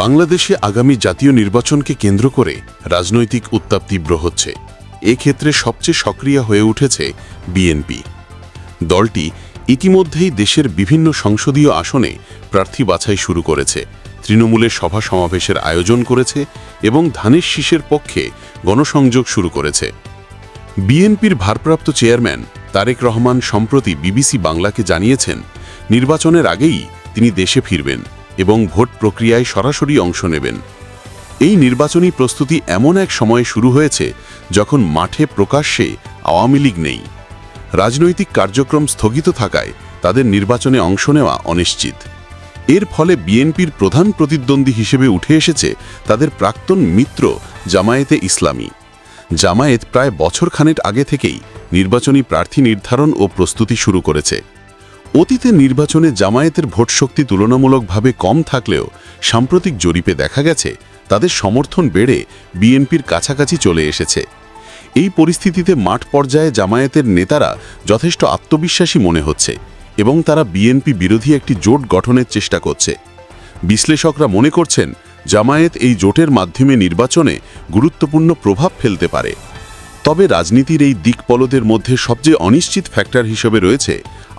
বাংলাদেশে আগামী জাতীয় নির্বাচনকে কেন্দ্র করে রাজনৈতিক উত্তাপ তীব্র হচ্ছে। এক্ষেত্রে সবচেয়ে সক্রিয় হয়ে উঠেছে বিএনপি। দলটি ইতিমধ্যেই দেশের বিভিন্ন সংসদীয় আসনে প্রার্থী বাছাই শুরু করেছে। তৃণমূলের সভা সমাবেশের আয়োজন করেছে এবং ধানের শীষের পক্ষে গণসংযোগ শুরু করেছে। বিএনপির ভারপ্রাপ্ত চেয়ারম্যান তারেক রহমান সম্প্রতি বিবিসি বাংলাকে জানিয়েছেন, নির্বাচনের আগেই তিনি দেশে ফিরবেন। এবং ভোট প্রক্রিয়ায় সরাসরি অংশ নেবেন। এই নির্বাচনী প্রস্তুতি এমন এক সময়ে শুরু হয়েছে যখন মাঠে প্রকাশ্যে আওয়ামী লীগ নেই। রাজনৈতিক কার্যক্রম স্থগিত থাকায় তাদের নির্বাচনে অংশ নেওয়া অনিশ্চিত। এর ফলে বিএনপির প্রধান প্রতিদ্বন্দ্বী হিসেবে উঠে এসেছে তাদের প্রাক্তন মিত্র জামায়াতে ইসলামী। জামায়েত প্রায় বছরখানেক আগে থেকেই নির্বাচনী প্রার্থী নির্ধারণ ও প্রস্তুতি শুরু করেছে। অতীতে নির্বাচনে জামায়াতের ভোট শক্তি তুলনামূলকভাবে কম থাকলেও সাম্প্রতিক জরিপে দেখা গেছে, তাদের সমর্থন বেড়ে বিএনপির কাছাকাছি চলে এসেছে। এই পরিস্থিতিতে মাঠ পর্যায়ে জামায়াতের নেতারা যথেষ্ট আত্মবিশ্বাসী মনে হচ্ছে এবং তারা বিএনপি বিরোধী একটি জোট গঠনের চেষ্টা করছে। বিশ্লেষকরা মনে করছেন, জামায়াত এই জোটের মাধ্যমে নির্বাচনে গুরুত্বপূর্ণ প্রভাব ফেলতে পারে। তবে রাজনীতির এই দিকপলদের মধ্যে সবচেয়ে অনিশ্চিত ফ্যাক্টর হিসেবে রয়েছে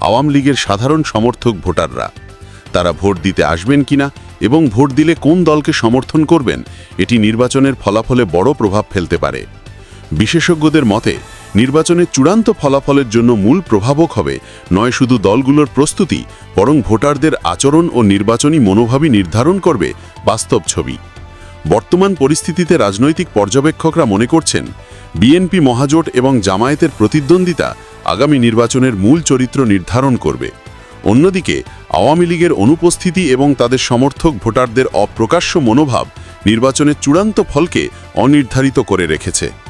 আওয়ামী লীগের সাধারণ সমর্থক ভোটাররা। তারা ভোট দিতে আসবেন কিনা এবং ভোট দিলে কোন দলকে সমর্থন করবেন, এটি নির্বাচনের ফলাফলে বড় প্রভাব ফেলতে পারে। বিশেষজ্ঞদের মতে, নির্বাচনের চূড়ান্ত ফলাফলের জন্য মূল প্রভাবক হবে নয় শুধু দলগুলোর প্রস্তুতি, বরং ভোটারদের আচরণ ও নির্বাচনী মনোভাবই নির্ধারণ করবে বাস্তব ছবি। বর্তমান পরিস্থিতিতে রাজনৈতিক পর্যবেক্ষকরা মনে করছেন বিএনপি মহাজোট এবং জামায়াতের প্রতিদ্বন্দ্বিতা আগামী নির্বাচনের মূল চরিত্র নির্ধারণ করবে। অন্যদিকে, আওয়ামী লীগের অনুপস্থিতি এবং তাদের সমর্থক ভোটারদের অপ্রকাশ্য মনোভাব নির্বাচনের চূড়ান্ত ফলকে অনির্ধারিত করে রেখেছে।